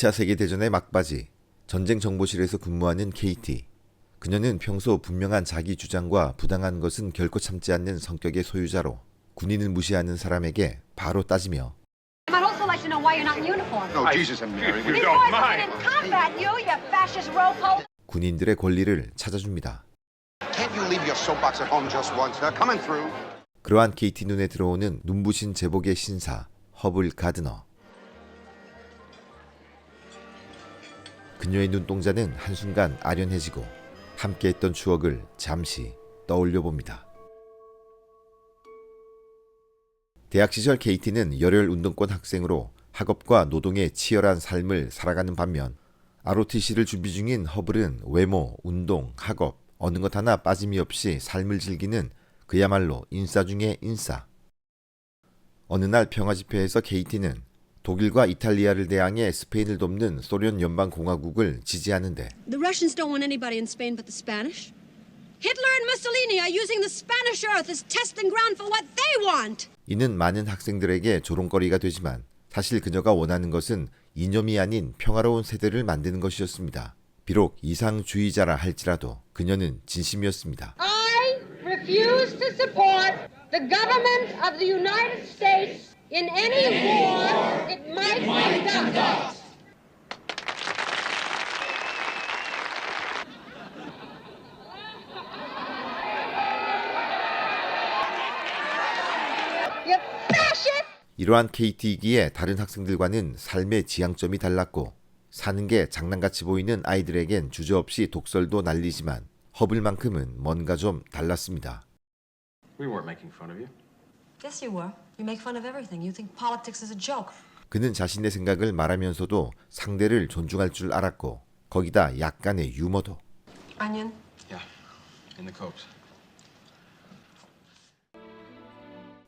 2차 세계대전의 막바지 전쟁 정보실에서 근무하는 KT. 그녀는 평소 분명한 자기 주장과 부당한 것은 결코 참지 않는 성격의 소유자로 군인을 무시하는 사람에게 바로 따지며 I'd also like to know why you're not in uniform. Oh, Jesus and Mary. These boys didn't combat you, you fascist rope 군인들의 권리를 찾아줍니다. Can't you leave your soapbox at home just once? Now, coming through. 그러한 KT 눈에 들어오는 눈부신 제복의 신사 허블 가드너. 그녀의 눈동자는 한순간 아련해지고 함께했던 추억을 잠시 떠올려 봅니다. 대학 시절 KT는 열혈 운동권 학생으로 학업과 노동의 치열한 삶을 살아가는 반면 ROTC를 준비 중인 허블은 외모, 운동, 학업 어느 것 하나 빠짐이 없이 삶을 즐기는 그야말로 인싸 중의 인싸. 어느 날 평화 집회에서 KT는 독일과 이탈리아를 대항해 스페인을 돕는 소련 연방 공화국을 지지하는데 The Russians don't want anybody in Spain but the Spanish. Hitler and Mussolini are using the Spanish earth as testing ground for what they want. 이는 많은 학생들에게 조롱거리가 되지만 사실 그녀가 원하는 것은 이념이 아닌 평화로운 세대를 만드는 것이었습니다. 비록 이상주의자라 할지라도 그녀는 진심이었습니다. I refuse to support the government of the United States in any war it might conduct. You fascist! 이러한 KT이기에 다른 학생들과는 삶의 지향점이 달랐고 사는 게 장난같이 보이는 아이들에겐 주저없이 독설도 날리지만 허블만큼은 뭔가 좀 달랐습니다. We weren't making fun of you. Yes, you were. You make fun of everything. You think politics is a joke. 그는 자신의 생각을 말하면서도 상대를 존중할 줄 알았고 거기다 약간의 유머도 Onion. Yeah, in the copes.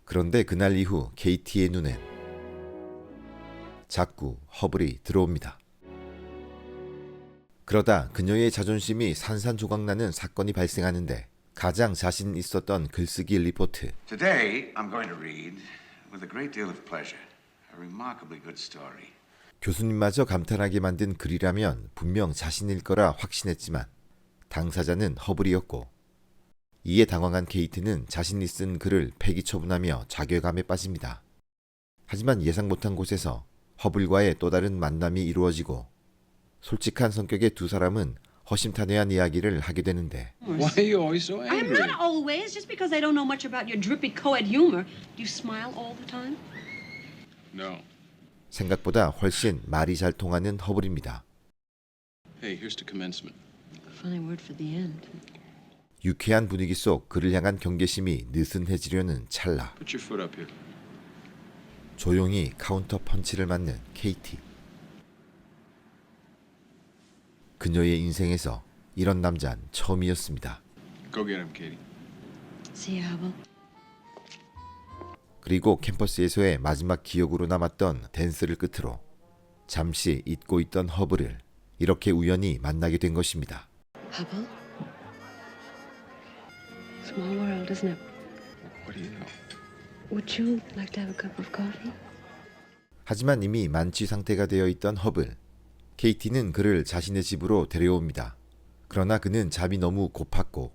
그런데 그날 이후 KT의 눈엔 자꾸 허블이 들어옵니다. 그러다 그녀의 자존심이 산산조각나는 사건이 발생하는데 가장 자신 있었던 글쓰기 리포트 Today, I'm going to read, with a great deal of pleasure, a remarkably good story. 교수님마저 감탄하게 만든 글이라면 분명 자신일 거라 확신했지만 당사자는 허블이었고 이에 당황한 케이트는 자신이 쓴 글을 폐기 처분하며 자괴감에 빠집니다. 하지만 예상 못한 곳에서 허블과의 또 다른 만남이 이루어지고 솔직한 성격의 두 사람은 허심탄회한 이야기를 하게 되는데 Why are you always so I'm angry? not always. Just because I don't know much about your drippy co-ed humor, do you smile all the time? No. 생각보다 훨씬 말이 잘 통하는 허블입니다. Hey, here's to commencement. Funny word for the end. 유쾌한 분위기 속 그를 향한 경계심이 느슨해지려는 찰나 Put your foot up here. 조용히 카운터 펀치를 맞는 KT. 그녀의 인생에서 이런 남자는 처음이었습니다. Go get him, Katie. See you, Hubble. 그리고 캠퍼스에서의 마지막 기억으로 남았던 댄스를 끝으로 잠시 잊고 있던 허브를 이렇게 우연히 만나게 된 것입니다. Hubble? Small world, isn't it? What do you know? Would you like to have a cup of coffee? 하지만 이미 만취 상태가 되어 있던 허블. KT는 그를 자신의 집으로 데려옵니다. 그러나 그는 잠이 너무 고팠고?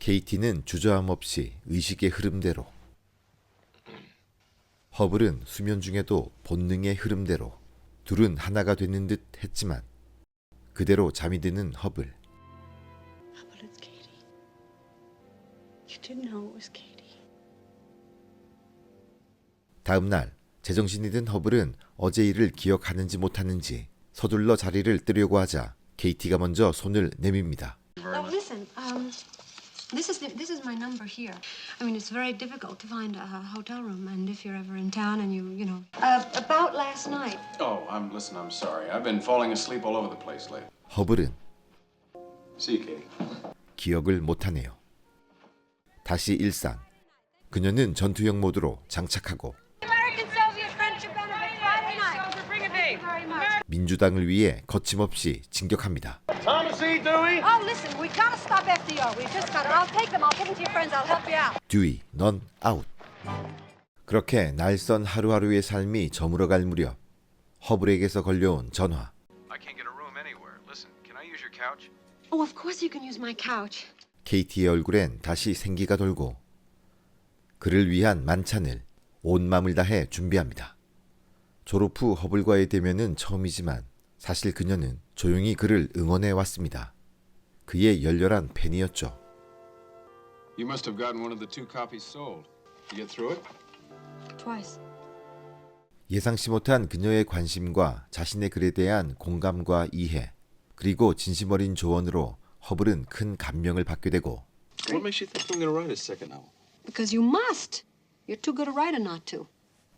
KT는 주저함 없이 의식의 흐름대로 허블은 수면 중에도 본능의 흐름대로 둘은 하나가 되는 듯 했지만 그대로 잠이 드는 허블 didn't know it was Katie. 다음 날 제정신이 든 허블은 어제 일을 기억하는지 못하는지 서둘러 자리를 뜨려고 하자 KT가 먼저 손을 내밉니다. Oh, listen. Um, this is the, this is my number here. I mean, it's very difficult to find a hotel room, and if you're ever in town and you, you know, uh, about last night. Oh, I'm listen. I'm sorry. I've been falling asleep all over the place lately. 허블은 See you, Katie. 기억을 못하네요. 다시 일상. 그녀는 전투형 모드로 장착하고. 민주당을 위해 거침없이 진격합니다. Oh. 듀이, 넌 아웃. 그렇게 날선 하루하루의 삶이 저물어갈 무렵 허블에게서 걸려온 전화. I can't get a room anywhere. Listen, can I use your couch? Oh, of course you can use my couch. KT의 얼굴엔 다시 생기가 돌고 그를 위한 만찬을 온 마음을 다해 준비합니다. 졸업 후 허블과의 대면은 처음이지만 사실 그녀는 조용히 그를 응원해 왔습니다. 그의 열렬한 팬이었죠. You must have gotten one of the two copies sold. You get through it? Twice. 예상치 못한 그녀의 관심과 자신의 글에 대한 공감과 이해, 그리고 진심 어린 조언으로 허블은 큰 감명을 받게 되고 What makes you think I'm going to write a second novel? Because you must. You're too good a writer not to.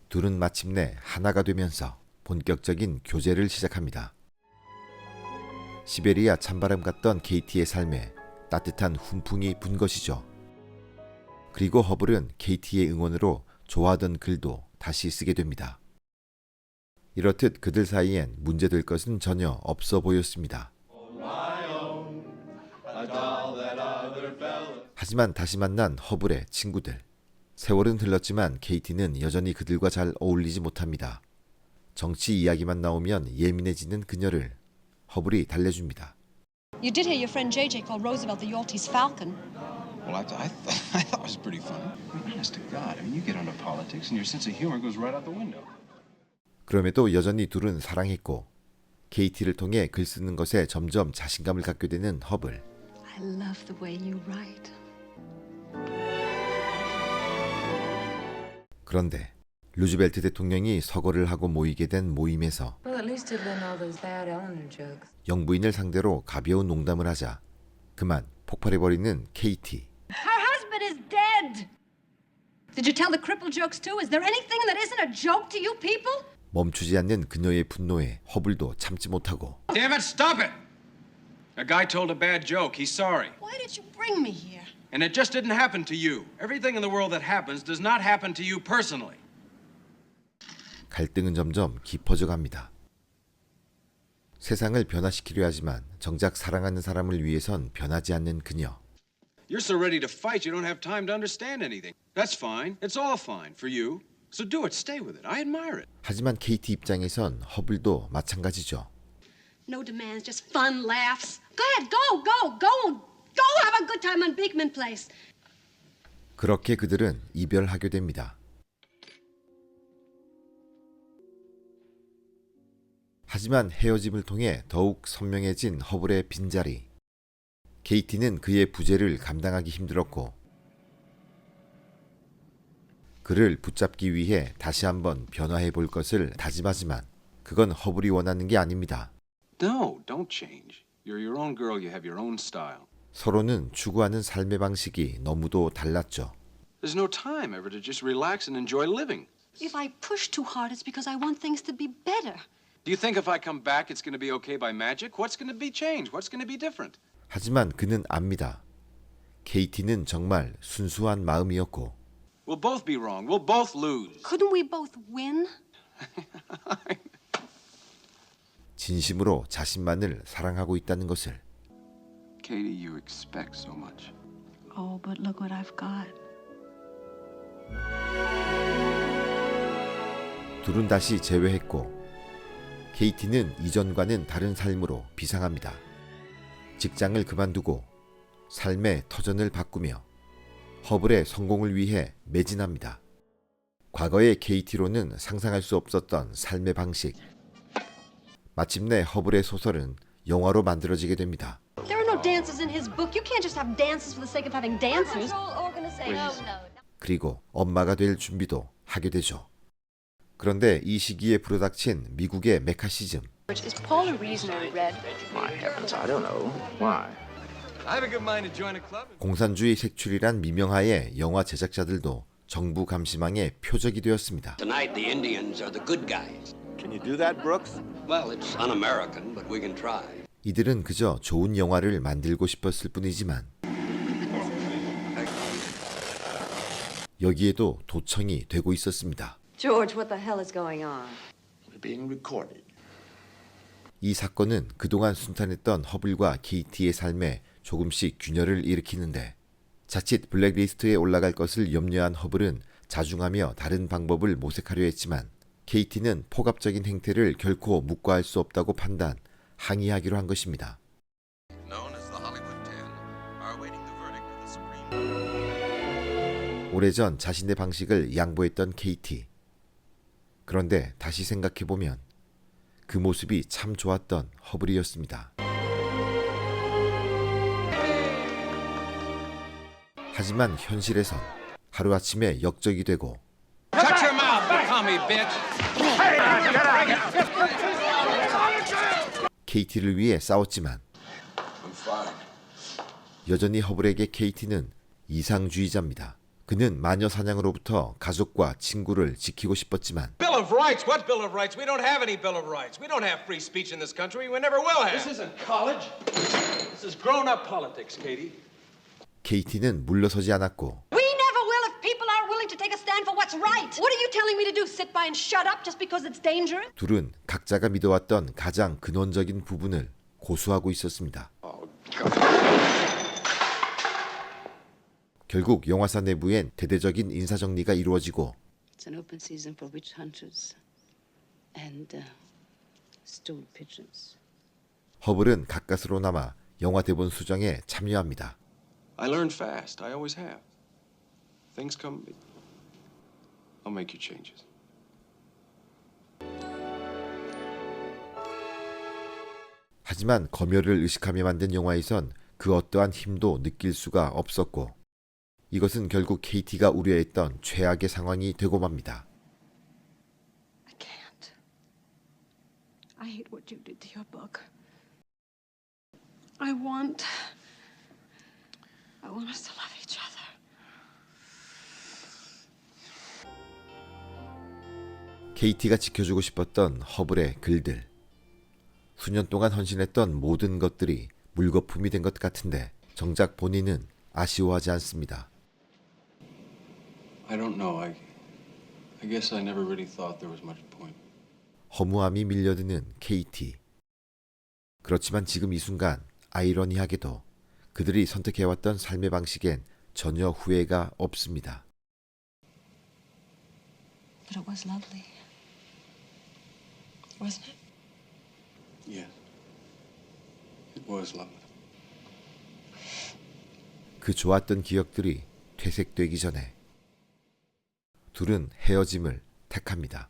둘은 마침내 하나가 되면서 본격적인 교제를 시작합니다. 시베리아 찬바람 같던 KT의 삶에 따뜻한 훈풍이 분 것이죠. 그리고 허블은 KT의 응원으로 좋아하던 글도 다시 쓰게 됩니다. 이렇듯 그들 사이엔 문제될 것은 전혀 없어 보였습니다. 하지만 다시 만난 허블의 친구들. 세월은 흘렀지만 KT는 여전히 그들과 잘 어울리지 못합니다. 정치 이야기만 나오면 예민해지는 그녀를 허블이 달래줍니다. You did hear your friend JJ called Roosevelt the Yorties Falcon. Well, I, th- I, th- I thought it was pretty funny. I mean, honest to God, I mean, you get into politics and your sense of humor goes right out the window. 그럼에도 여전히 둘은 사랑했고 KT를 통해 글 쓰는 것에 점점 자신감을 갖게 되는 허블. I love the way you write. 그런데 루즈벨트 대통령이 서거를 하고 모이게 된 모임에서 Well, at least it didn't all those bad Eleanor jokes. 영부인을 상대로 가벼운 농담을 하자 그만 폭발해버리는 KT. Her husband is dead. Did you tell the cripple jokes too? Is there anything that isn't a joke to you people? 멈추지 않는 그녀의 분노에 허블도 참지 못하고 Damn it, stop it! A guy told a bad joke. He's sorry. Why did you bring me here? And it just didn't happen to you. Everything in the world that happens does not happen to you personally. 갈등은 점점 깊어져 갑니다. 세상을 변화시키려 하지만 정작 사랑하는 사람을 위해선 변하지 않는 그녀. You're so ready to fight, you don't have time to understand anything. That's fine. It's all fine for you. So do it. Stay with it. I admire it. 하지만 KT 입장에선 허블도 마찬가지죠. No demands, just fun laughs. Go ahead, go, go, go, go have a good time on Beekman Place. 그렇게 그들은 이별하게 됩니다. 하지만 헤어짐을 통해 더욱 선명해진 허블의 빈자리. KT는 그의 부재를 감당하기 힘들었고 그를 붙잡기 위해 다시 한번 변화해 볼 것을 다짐하지만 그건 허블이 원하는 게 아닙니다. No, don't change. You're your own girl. You have your own style. 서로는 추구하는 삶의 방식이 너무도 달랐죠. There's no time ever to just relax and enjoy living. If I push too hard, it's because I want things to be better. Do you think if I come back it's going to be okay by magic? What's going to be changed? What's going to be different? 하지만 그는 압니다. KT는 정말 순수한 마음이었고 We'll both be wrong. We'll both lose. Couldn't we both win? 진심으로 자신만을 사랑하고 있다는 것을 Katie, you expect so much. Oh, but look what I've got. 둘은 다시 재회했고 KT는 이전과는 다른 삶으로 비상합니다. 직장을 그만두고 삶의 터전을 바꾸며 허블의 성공을 위해 매진합니다. 과거의 KT로는 상상할 수 없었던 삶의 방식. 마침내 허블의 소설은 영화로 만들어지게 됩니다. Dances in his book. You can't just have dances for the sake of having dancers. 그리고 엄마가 될 준비도 하게 되죠. 그런데 이 시기에 불어닥친 미국의 메카 시즘. Is Paul a reason I read? My heavens, I don't know. Why? 공산주의 색출이란 미명하에 영화 제작자들도 정부 감시망의 표적이 되었습니다. Tonight, the Indians are the good guys. Can you do that, Brooks? Well, it's un American, but we can try. 이들은 그저 좋은 영화를 만들고 싶었을 뿐이지만 여기에도 도청이 되고 있었습니다. George, what the hell is going on? We're being recorded. 이 사건은 그동안 순탄했던 허블과 케이티의 삶에 조금씩 균열을 일으키는데 자칫 블랙리스트에 올라갈 것을 염려한 허블은 자중하며 다른 방법을 모색하려 했지만 케이티는 폭압적인 행태를 결코 묵과할 수 없다고 판단, 항의하기로 한 것입니다. 오래전 자신의 방식을 양보했던 케이티. 그런데 다시 생각해보면 그 모습이 참 좋았던 허블이었습니다. 하지만 현실에선 하루아침에 역적이 되고 케이티를 위해 싸웠지만 I'm fine. 여전히 허블에게 케이티는 이상주의자입니다. 그는 마녀 사냥으로부터 가족과 친구를 지키고 싶었지만 Bill of Rights? What Bill of Rights? We don't have any Bill of Rights. We don't have free speech in this country. We never will have. This isn't college. This is grown-up politics, Katie. 케이티는 물러서지 않았고 We never will if people aren't willing to take a stand for what's right. What are you telling me to do? Sit by and shut up just because it's dangerous? 둘은 각자가 믿어왔던 가장 근원적인 부분을 고수하고 있었습니다. 결국 영화사 내부엔 대대적인 인사 정리가 이루어지고 It's an open season for witch hunters and uh, stool pigeons. 허블은 가까스로 남아 영화 대본 수정에 참여합니다. I learn fast. I always have. Things come. I'll make you changes. 하지만 검열을 의식하며 만든 영화에선 그 어떠한 힘도 느낄 수가 없었고 이것은 결국 케이티가 우려했던 최악의 상황이 되고 맙니다. I can't. I hate what you did to your book. I want. I want us to love each other. 케이티가 지켜주고 싶었던 허블의 글들. 수년 동안 헌신했던 모든 것들이 물거품이 된 것 같은데 정작 본인은 아쉬워하지 않습니다. I don't know. I. I guess I never really thought there was much point. 허무함이 밀려드는 케이티. 그렇지만 지금 이 순간 아이러니하게도 그들이 선택해왔던 삶의 방식엔 전혀 후회가 없습니다. But it was lovely. Wasn't it? Yes. It was lovely. 그 좋았던 기억들이 퇴색되기 전에 둘은 헤어짐을 택합니다.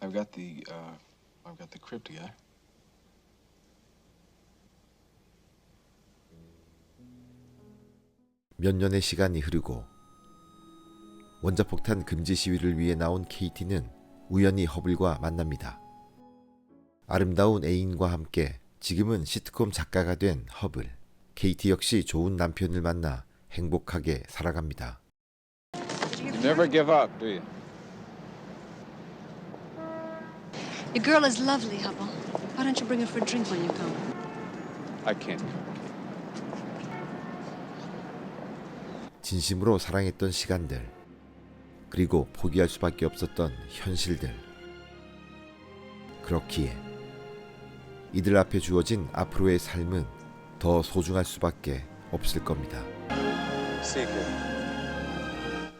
I've got the. Uh, I've got the crypt together. 몇 년의 시간이 흐르고 원자폭탄 금지 시위를 위해 나온 케이티는 우연히 허블과 만납니다. 아름다운 애인과 함께 지금은 시트콤 작가가 된 허블. 케이티 역시 좋은 남편을 만나 행복하게 살아갑니다. You never give up, do you? Your girl is lovely, Hubble. Why don't you bring her for a drink when you come? I can't. 진심으로 사랑했던 시간들, 그리고 포기할 수밖에 없었던 현실들. 그렇기에 이들 앞에 주어진 앞으로의 삶은 더 소중할 수밖에 없을 겁니다.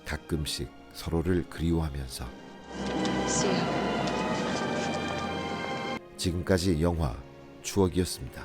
가끔씩 서로를 그리워하면서. 지금까지 영화 추억이었습니다.